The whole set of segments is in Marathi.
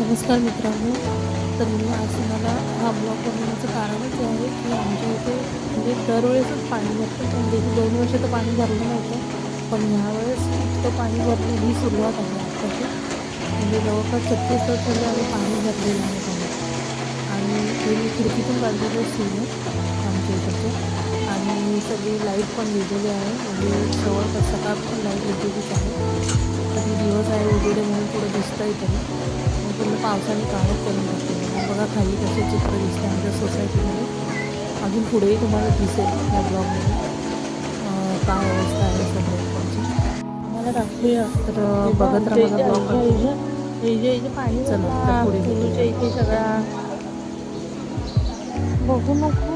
नमस्कार मित्रांनो. तर मी आज तुम्हाला हा ब्लॉग बनवण्याचं कारणच हे आहे की आमच्या इथे म्हणजे दरवेळेसच पाणी भरतं. पण गेली दोन वर्ष तर पाणी भरलं नव्हतं. पण ह्यावेळेस इतकं पाणी भरणं ही सुरुवात आहे आत्ताची म्हणजे जवळपास छत्तीस तास झाले आम्ही पाणी भरलेलं आहे आणि ते मी खिडकीतून काढलेलं सीन आहे आमच्या इकडचं. आणि सगळी लाइट पण लिहिलेली आहे. म्हणजे जवळपास सकाळ पण लाइट लिहिलेलीच आहे. कधी दिवस आहे उजेडे म्हणून पुढं दिसतं तरी. पूर्ण पावसाने काळच करून मग बघा खाली कसे चित्र दिसते आमच्या सोसायटीमध्ये अजून पुढेही तुम्हाला दिसेल या ब्लॉगमध्ये काय अवस्था आहे सगळ्यांची आम्हाला दाखवूया. तर बघत राहा पाणी चला, पुढे सगळा बघू नको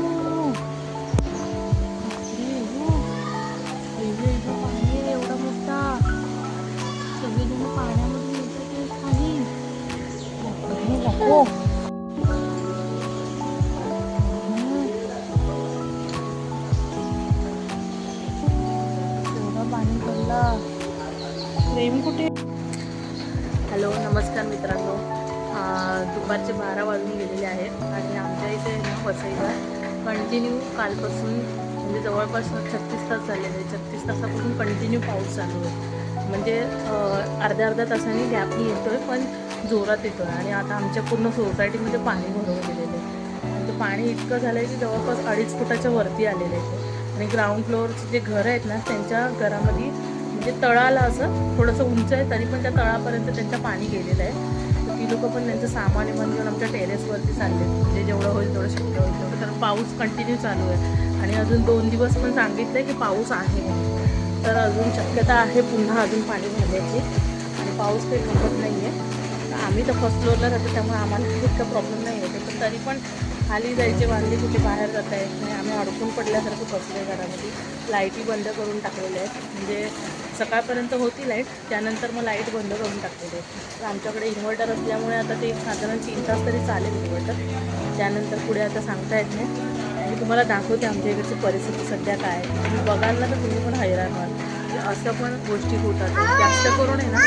एवढं पाणी पडलं. प्रेम कुठे? हॅलो नमस्कार मित्रांनो. दुपारचे बारा वाजून गेलेले आहेत आणि आमच्या इथे ना वसईला. कंटिन्यू कालपासून म्हणजे जवळपास छत्तीस तास झालेले आहे छत्तीस तासापासून कंटिन्यू पाऊस चालू आहे. म्हणजे अर्ध्या अर्ध्या तासाने गॅपनी येतो आहे पण जोरात येतो आहे आणि आता आमच्या पूर्ण सोसायटीमध्ये पाणी भरून गेलेलं आहे. ते पाणी इतकं झालं आहे की जवळपास अडीच फुटाच्या वरती आलेलं आहे. आणि ग्राउंड फ्लोअरचे जे घरं आहेत ना त्यांच्या घरामध्ये म्हणजे तळाला असं थोडंसं उंच आहे तरी पण त्या तळापर्यंत त्यांचं पाणी गेलेलं आहे. तर ती लोकं पण त्यांचं सामान विमान घेऊन आमच्या टेरेसवरती चालले म्हणजे जेवढं होईल तेवढं शक्य होईल तेवढं. कारण पाऊस कंटिन्यू चालू आहे. आणि अजून दोन दिवस पण सांगितलं आहे की पाऊस आहे तर अजून शक्यता आहे पुन्हा अजून पाणी भरण्याची. आणि पाऊस काही थांबत नाही आहे आम्ही तर फर्स्ट फ्लोअरला राहतो त्यामुळे आम्हाला इतका प्रॉब्लेम नाही होतो पण तरी पण खाली जायचे वांदे कुठे बाहेर जाता येत नाही. आम्ही अडकून पडल्यासारखं बसलो आहे घरामध्ये लाईटी बंद करून टाकलेल्या आहेत. म्हणजे सकाळपर्यंत होती लाइट त्यानंतर मग लाइट बंद करून टाकलेली आहे तर आमच्याकडे इन्व्हर्टर असल्यामुळे आता ते साधारण तीन तास तरी चालेल इन्व्हर्टर त्यानंतर पुढे आता सांगता येत नाही. मी तुम्हाला दाखवते आमच्या इकडची परिस्थिती सध्या काय आहे. तुम्ही बघाल ना तर तुम्ही पण हैराण व्हाल. म्हणजे असं पण गोष्टी होतात. जास्त करून आहे ना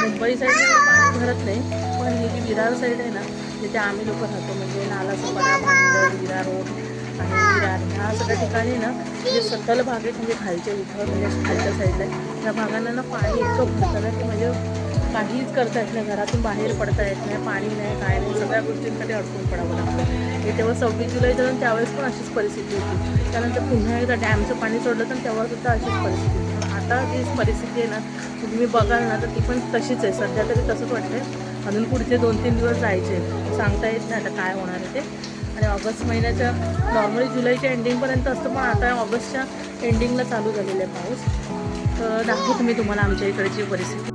मुंबई साईडला पाणी भरत नाही पण ही जी विरार साईड आहे ना जिथे आम्ही लोक राहतो म्हणजे नाला सपाटा भांडर विरा रोड आणि विरार ह्या सगळ्या ठिकाणी ना जे सखल भाग आहेत म्हणजे खालच्या इथं म्हणजे खालच्या साईडला आहे, त्या भागांना ना पाणी इतकं भरतं की म्हणजे काहीच करता येत नाही घरातून बाहेर पडता येत नाही पाणी नाही काय नाही सगळ्या गोष्टींसाठी अडकून पडावं लागतं. हे तेव्हा सव्वीस जुलै जाऊन त्यावेळेस पण अशीच परिस्थिती होती. त्यानंतर पुन्हा एकदा डॅमचं पाणी सोडलं तर तेव्हासुद्धा अशीच परिस्थिती होती. आता जी परिस्थिती आहे ना तुम्ही बघाल ना तर ती पण तशीच आहे. सध्या तरी तसंच वाटतंय. अजून पुढचे दोन तीन दिवस जायचे. सांगता येत नाही आता काय होणार आहे ते. आणि ऑगस्ट महिन्याच्या नॉर्मली जुलैच्या एंडिंगपर्यंत असतं पण आता ऑगस्टच्या एंडिंगला चालू झालेलं आहे पाऊस. तर दाखवतो मी तुम्हाला आमच्या इकडची परिस्थिती.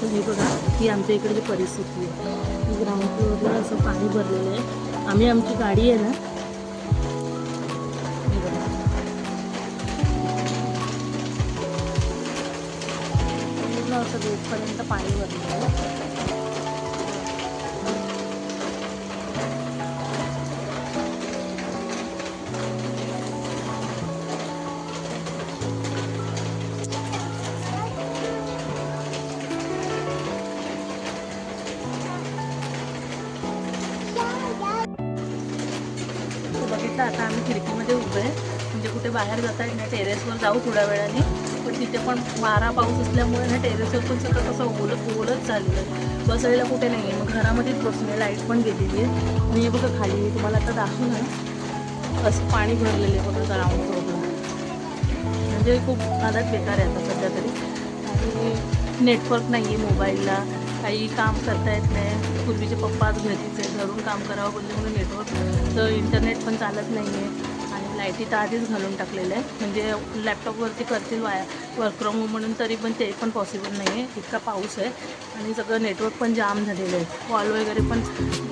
तुम्ही बघा ही आमच्या इकडची परिस्थिती आहे. ग्राउंड फ्लोअरला असं पाणी भरलेलं आहे. आम्ही आमची गाडी आहे ना असं गेटपर्यंत पाणी भरलेलं आहे. आता आम्ही खिडकीमध्ये उभे आहे. म्हणजे कुठे बाहेर जाता येत नाही टेरेसवर जाऊ थोड्या वेळाने. पण तिथे पण वारा पाऊस असल्यामुळे ना टेरेसवर पण सगळं कसं ओलत ओलत चाललं आहे. बसायला कुठे नाही आहे मग घरामध्येच बसून लाइट पण गेलेली आहे. आणि हे बघा खाली मी तुम्हाला आता दाखवून ना असं पाणी भरलेलं आहे बघा ग्राउंड फ्लोअरला म्हणजे खूप हालत बेकार आहे आता सध्या तरी. आणि नेटवर्क नाही आहे मोबाईलला काही काम करता येत नाही. पूर्वीचे पप्पा आज घरीच आहे घरून काम करावं बोलले म्हणून नेटवर्क तर इंटरनेट पण चालत नाही आहे आणि लाईटी तर आधीच घालून टाकलेलं आहे. म्हणजे लॅपटॉपवरती करतील वाया वर्क फ्रॉम होम म्हणून तरी पण ते पण पॉसिबल नाही आहे इतका पाऊस आहे. आणि सगळं नेटवर्क पण जाम झालेलं आहे. कॉल वगैरे पण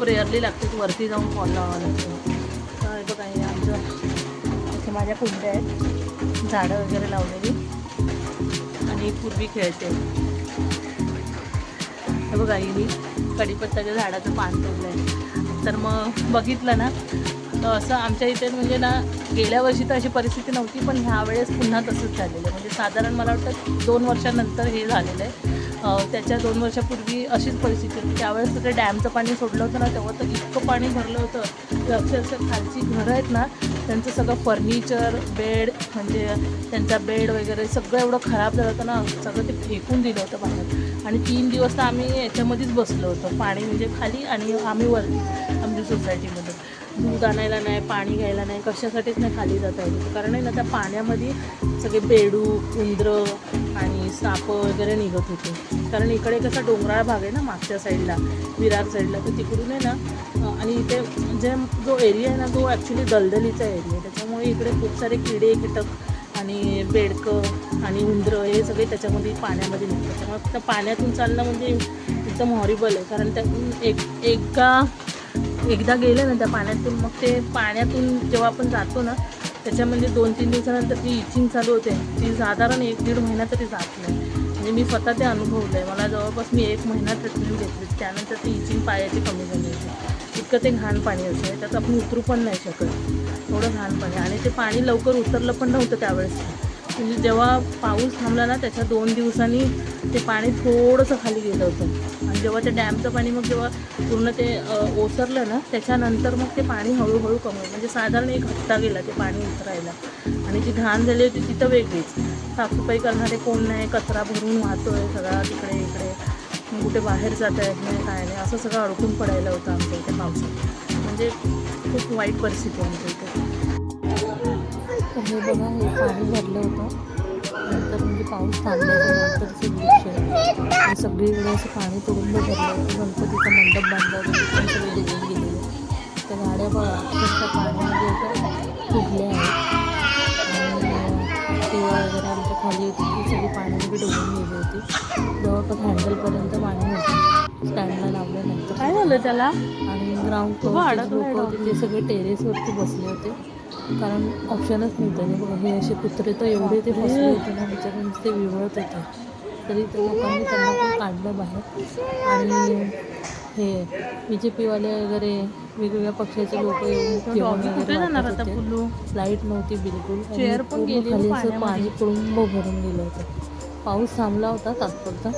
रेअरली लागते वरती जाऊन कॉल लावावा लागतो. तर बघा हे आमचं इथे माझ्या कुंड्या आहेत. झाडं वगैरे लावलेली. आणि पूर्वी खेळते. हे बघा मी कडीपत्ताच्या झाडाचं पान तोडलं आहे तर मग बघितलं ना तर असं आमच्या इथे म्हणजे ना गेल्या वर्षी तर अशी परिस्थिती नव्हती पण ह्या वेळेस पुन्हा तसंच झालेलं. आहे म्हणजे साधारण मला वाटतं दोन वर्षानंतर हे झालेलं आहे. त्याच्या दोन वर्षापूर्वी अशीच परिस्थिती होती. त्यावेळेस तिथे डॅमचं पाणी सोडलं होतं ना तेव्हा तर इतकं पाणी भरलं होतं. की अक्षरशः खालची घरं आहेत ना त्यांचं सगळं फर्निचर बेड म्हणजे त्यांचा बेड वगैरे सगळं एवढं खराब झालं होतं ना सगळं ते फेकून दिलं होतं बाहेर. आणि तीन दिवस तर आम्ही याच्यामध्येच बसलो होतो पाणी म्हणजे खाली आणि आम्ही वरती आमच्या सोसायटीमध्ये दूध आणायला नाही पाणी घ्यायला नाही कशासाठीच नाही खाली जाता येत. कारण आहे ना त्या पाण्यामध्ये सगळे बेडू उंदरं आणि साप वगैरे निघत होते. कारण इकडे कसा डोंगराळ भाग आहे ना मागच्या साईडला विरार साईडला तर तिकडून आहे ना आणि इथे जे जो एरिया आहे ना तो ॲक्च्युली दलदलीचा एरिया आहे. त्याच्यामुळे इकडे खूप सारे किडे कीटक आणि बेडकं आणि उंदरं हे सगळे त्याच्यामध्ये पाण्यामध्ये निघतात. त्यामुळे त्या पाण्यातून चालणं म्हणजे एकदम हॉरिबल आहे. कारण त्यातून एक एका एकदा गेलं ना त्या पाण्यातून मग ते पाण्यातून जेव्हा आपण जातो ना त्याच्यामध्ये दोन तीन दिवसानंतर जी इचिंग चालू होते. ती साधारण एक दीड महिना तरी जात नाही. म्हणजे मी स्वतः ते अनुभवलं आहे मला जवळपास मी एक महिना ट्रीटमेंट घेतली. त्यानंतर ती इचिंग पायाची कमी झाली होती. इतकं ते घाण पाणी असतं त्यात आपण उतरू पण नाही शकत. थोडं घाण पाणी. आणि ते पाणी लवकर उतरलं पण नव्हतं त्यावेळेस. म्हणजे जेव्हा पाऊस थांबला ना त्याच्या दोन दिवसांनी ते पाणी थोडंसं खाली गेलं होतं. जेव्हा ते डॅमचं पाणी मग जेव्हा पूर्ण ते ओसरलं ना त्याच्यानंतर मग ते पाणी हळूहळू कमी म्हणजे साधारण एक हप्ता गेला ते पाणी उतरायला. आणि जी घाण झाली होती तिथं वेगळीच. साफसफाई करणारे कोण नाही कचरा भरून वाहतो आहे सगळा तिकडे इकडे. मग कुठे बाहेर जाता येत नाही काय नाही. असं सगळं अडकून पडायला होतं आमच्या इथे पावसात. म्हणजे खूप वाईट परिस्थिती आमच्या इथे. हे बघा हे पाणी भरलं होतं. नंतर म्हणजे पाऊस आहे. आणि सगळीकडे असं पाणी तुडुंब भरलं गणपतीचा मंडप बांधला तिकडे सगळे डुबून गेलेले त्या गाड्या बघा अक्षरशः पाण्यामध्ये डुबल्या आहेत. आणि ॲक्टिवा वगैरे आमच्या खाली होती ती सगळी पाण्यामध्ये डुबून गेली होती. जवळपास हँडलपर्यंत पाणी होतं. स्टँडला लावल्यानंतर. काय झालं त्याला? आणि ग्राउंड अडकलाय लोक होते ते सगळे टेरेसवरती बसले होते. कारण ऑप्शनच नव्हतं. हे असे कुत्रे तर एवढे ते बसले होते ना बिचारे नुसते विवळत होते. तरी त्या लोकांनी त्यांना पण काढलं बाहेर. आणि हे बी जे पीवाले वगैरे वेगवेगळ्या पक्षाचे लोक येऊन लाइट नव्हती बिलकुल. खाली असं पाणी. तुडुंब भरून गेलं होतं. पाऊस थांबला होता तात्पुरता.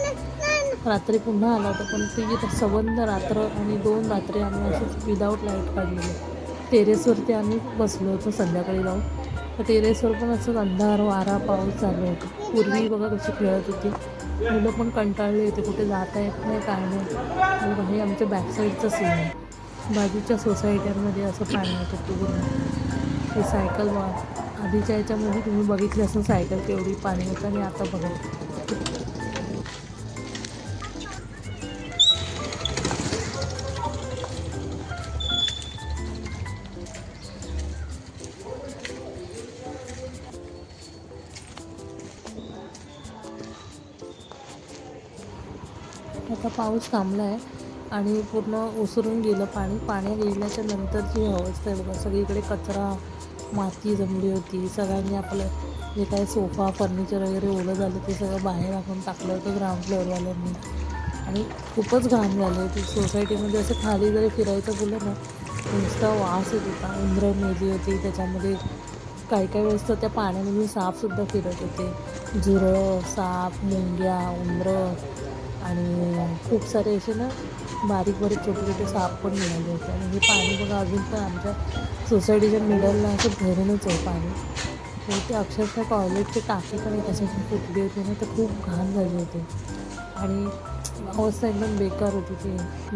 रात्री पुन्हा आला होता पण ती संबंध रात्र आणि दोन रात्री आम्ही अशीच विदाऊट लाइट काढलेली. टेरेसवरती आम्ही बसलो होतो संध्याकाळी जाऊन. तर टेरेसवर पण असंच अंधार वारा पाऊस चालू होता. पूर्वी बघा कशी खेळत होती. मुलं पण कंटाळली होती कुठे जाता येत नाही काय नाही. बघा, हे आमच्या बॅकसाईडचं सीन आहे. बाजूच्या सोसायट्यांमध्ये असं पाणी होतं पूर्ण. हे सायकल आधीच्या याच्यामध्ये तुम्ही बघितली असं सायकल केवढी पाणी होतं आणि आता बघा. आता पाऊस थांबला आहे आणि पूर्ण ओसरून गेलं पाणी. पाण्यात गेल्याच्या नंतरची अवस्था आहे बघा सगळीकडे कचरा माती जमली होती. सगळ्यांनी आपलं जे काही सोफा फर्निचर वगैरे ओलं झालं ते सगळं बाहेर आपण टाकलं होतं ग्राउंड फ्लोअरवाल्यांनी आणि खूपच घाण झालं. होती सोसायटीमध्ये असं खाली जरी फिरायचं बोललं ना नुसता वास येत होता. उंदरं मेली होती. त्याच्यामध्ये काही काही वेळेस तर त्या पाण्यामध्ये सापसुद्धा फिरत होते. झुरळं साप मुंग्या उंदरं आणि खूप सारे असे ना बारीक बारीक छोटे छोटे साप पण मिळाले होते. आणि हे पाणी बघा अजून पण आमच्या सोसायटीच्या मिडलला असं भरूनच आहे पाणी. तर ते अक्षरशः टॉयलेटचे टाके पण एक अशी फुटली होती ना तर खूप घाण झाली होती. आणि अवस्था एकदम बेकार होती ती.